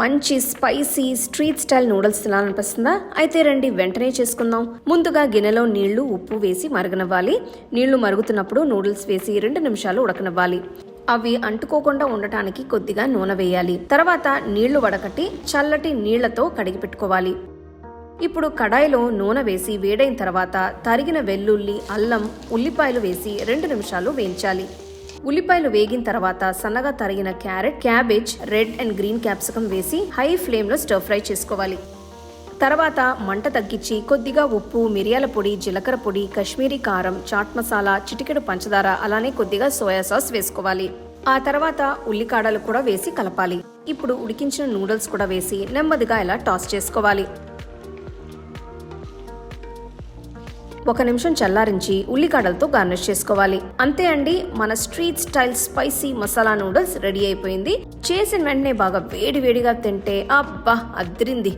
మంచి spicy street style noodles తినాలనిపిస్తుందా? అయితే రండి వెంటనే చేసుకుందాం. ముందుగా గిన్నెలో నీళ్ళు ఉప్పు వేసి మరగనివ్వాలి. నీళ్ళు మరుగుతున్నప్పుడు నూడిల్స్ వేసి రెండు నిమిషాలు ఉడకనివ్వాలి. అవి అంటుకోకుండా ఉండటానికి కొద్దిగా నూనె వేయాలి. తర్వాత నీళ్ళు వడకట్టి చల్లటి నీళ్ళతో కడిగి పెట్టుకోవాలి. ఇప్పుడు కడాయిలో నూనె వేసి వేడైన తర్వాత తరిగిన వెల్లుల్లి అల్లం ఉల్లిపాయలు వేసి రెండు నిమిషాలు వేయించాలి. ఉల్లిపాయలు వేగిన తర్వాత సన్నగా తరిగిన carrot cabbage red and green capsicum వేసి హై ఫ్లేమ్లో స్టర్ ఫ్రై చేసుకోవాలి. తర్వాత మంట తగ్గించి కొద్దిగా ఉప్పు మిరియాల పొడి జీలకర్ర పొడి కశ్మీరీ కారం చాట్ మసాలా చిటికెడు పంచదార అలానే కొద్దిగా సోయా సాస్ వేసుకోవాలి. ఆ తర్వాత ఉల్లికాడలు కూడా వేసి కలపాలి. ఇప్పుడు ఉడికించిన నూడిల్స్ కూడా వేసి నెమ్మదిగా ఇలా టాస్ చేసుకోవాలి. ఒక నిమిషం చల్లారించి ఉల్లికాడలతో గార్నిష్ చేసుకోవాలి. అంతే అండి మన street style spicy masala noodles ready అయిపోయింది. చేసిన వెంటనే బాగా వేడి వేడిగా తింటే అబ్బా అద్రింది.